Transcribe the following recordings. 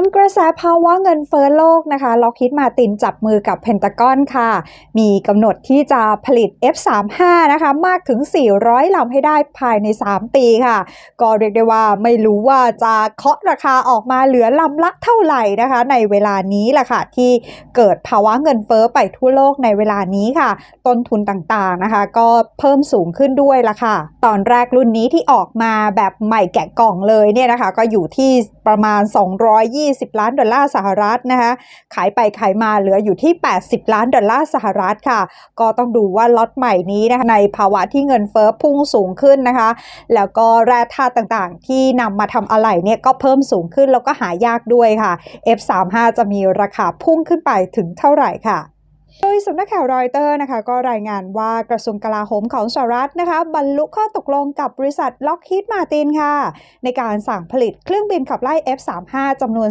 วนก ระแสภาวะเงินเฟ้อโลกนะคะล็อกฮิตมาตินจับมือกับเพนตากอนค่ะ มีกำหนดที่จะผลิต F35 นะคะมากถึง 400ลำให้ได้ภายใน 3 ปีค่ะ ก็เรียกได้ว่าไม่รู้ว่าจะเคาะราคาออกมาเหลือลำละเท่าไหร่นะคะ ในเวลานี้แหละค่ะ ที่เกิดภาวะเงินเฟ้อไปทั่วโลกในเวลานี้ค่ะ ต้นทุนต่างๆนะคะ ก็เพิ่มสูงขึ้นด้วยละค่ะ ตอนแรกรุ่นนี้ที่ออกมาแบบใหม่แกะกล่องเลยเนี่ยนะคะ ก็อยู่ที่ประมาณ 220ล้านดอลลาร์สหรัฐนะคะขายไปขายมาเหลืออยู่ที่ 80 ล้านดอลลาร์สหรัฐค่ะ ก็ต้องดูว่าล็อตใหม่นี้นะคะในภาวะที่เงินเฟ้อพุ่งสูงขึ้นนะคะ แล้วก็แร่ธาตุต่างๆ ที่นำมาทำอะไหล่เนี่ยก็เพิ่มสูงขึ้นแล้วก็หายากด้วยค่ะ F35 จะมีราคาพุ่งขึ้นไปถึงเท่าไหร่ค่ะ โดยสำนักข่าวรอยเตอร์นะคะก็รายงานว่ากระทรวงกลาโหมของสหรัฐนะคะบรรลุข้อตกลงกับบริษัทล็อกฮีดมาตินค่ะ ในการสั่งผลิตเครื่องบินขับไล่ F35 จำนวน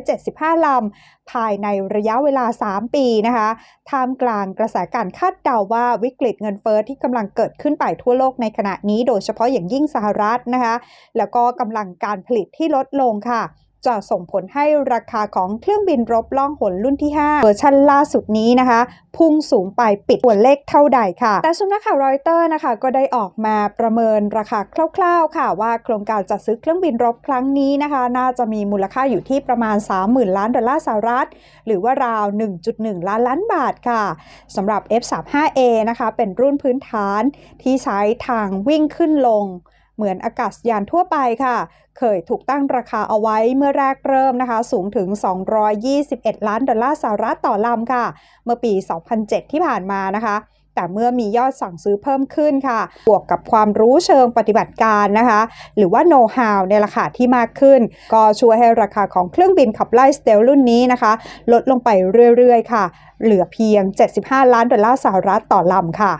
375 ลำ ภายในระยะเวลา 3 ปีนะคะท่ามกลางกระแสการคาดเดาว่าวิกฤตเงินเฟอ้อที่กำลังเกิดขึ้นไปทั่วโลกในขณะนี้โดยเฉพาะอย่างยิ่งสหรัฐนะคะแล้วก็กำลังการผลิตที่ลดลงค่ะ จะส่งผลให้ราคาของเครื่องบินรบล่องหนรุ่นที่ 5 เวอร์ชันล่าสุดนี้นะคะ พุ่งสูงไปปิดตัวเลขเท่าใดค่ะ แต่สำนักข่าวรอยเตอร์นะคะ ก็ได้ออกมาประเมินราคาคร่าว ๆ ค่ะ ว่าโครงการจัดซื้อเครื่องบินรบครั้งนี้นะคะ น่าจะมีมูลค่าอยู่ที่ประมาณ 30,000 ล้านดอลลาร์สหรัฐ หรือว่าราว 1.1 ล้านล้านบาทค่ะสำหรับ F35A นะคะเป็นรุ่นพื้นฐานที่ใช้ทางวิ่งขึ้นลง เหมือนอากาศยานทั่วไปค่ะ เคยถูกตั้งราคาเอาไว้เมื่อแรกเริ่มนะคะ สูงถึง 221 ล้านดอลลาร์สหรัฐต่อลำค่ะ เมื่อปี 2007 ที่ผ่านมานะคะแต่เมื่อมียอดสั่งซื้อเพิ่มขึ้นค่ะ บวกกับความรู้เชิงปฏิบัติการนะคะ หรือว่าโน้ตฮาวในราคาที่มากขึ้น ก็ช่วยให้ราคาของเครื่องบินขับไล่สเตลรุ่นนี้นะคะ ลดลงไปเรื่อยๆ ค่ะ เหลือเพียง 75 ล้านดอลลาร์สหรัฐต่อลำค่ะ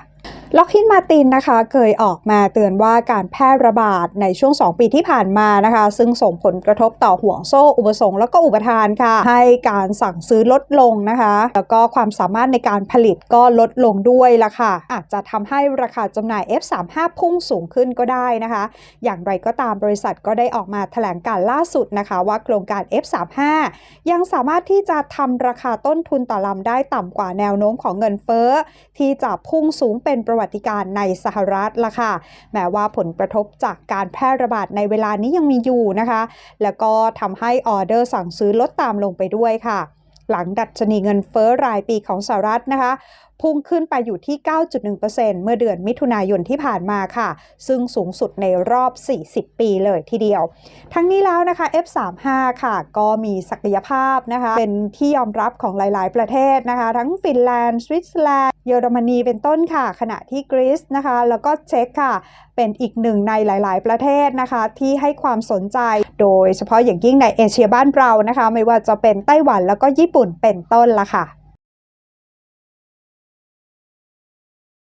ล็อกฮินมาตินนะคะเคยออกมาเตือนว่าการแพร่ระบาดในช่วง 2 ปีที่ผ่านมานะคะ ซึ่งส่งผลกระทบต่อห่วงโซ่อุปสงค์แล้วก็อุปทานค่ะ ให้การสั่งซื้อลดลงนะคะ แล้วก็ความสามารถในการผลิตก็ลดลงด้วยละค่ะ อาจจะทำให้ราคาจำหน่าย F35 พุ่งสูงขึ้นก็ได้นะคะ อย่างไรก็ตามบริษัทก็ได้ออกมาแถลงการล่าสุดนะคะ ว่าโครงการ F35 ยังสามารถที่จะทำราคาต้นทุนต่อลำได้ต่ำกว่าแนวโน้มของเงินเฟ้อที่จะพุ่งสูงเป็นประวัติการในสหรัฐละค่ะ แม้ว่าผลกระทบจากการแพร่ระบาดในเวลานี้ยังมีอยู่นะคะ แล้วก็ทำให้ออเดอร์สั่งซื้อลดตามลงไปด้วยค่ะ หลังดัชนีเงินเฟ้อรายปีของสหรัฐนะคะ พุ่งขึ้นไปอยู่ที่ 9.1%เมื่อเดือนมิถุนายนที่ผ่านมาค่ะ ซึ่งสูงสุดในรอบ 40 ปีเลยทีเดียว ทั้งนี้แล้วนะคะ F35 ค่ะ ก็มีศักยภาพนะคะ เป็นที่ยอมรับของหลาย ๆ ประเทศนะคะ ทั้งฟินแลนด์สวิตเซอร์แลนด์เยอรมนีเป็นต้นค่ะ ขณะที่กรีซนะคะ แล้วก็เช็กค่ะ เป็นอีกหนึ่งในหลาย ๆ ประเทศนะคะที่ให้ความสนใจ โดยเฉพาะอย่างยิ่งในเอเชียบ้านเรานะคะ ไม่ว่าจะเป็นไต้หวันแล้วก็ญี่ปุ่นเป็นต้นละค่ะ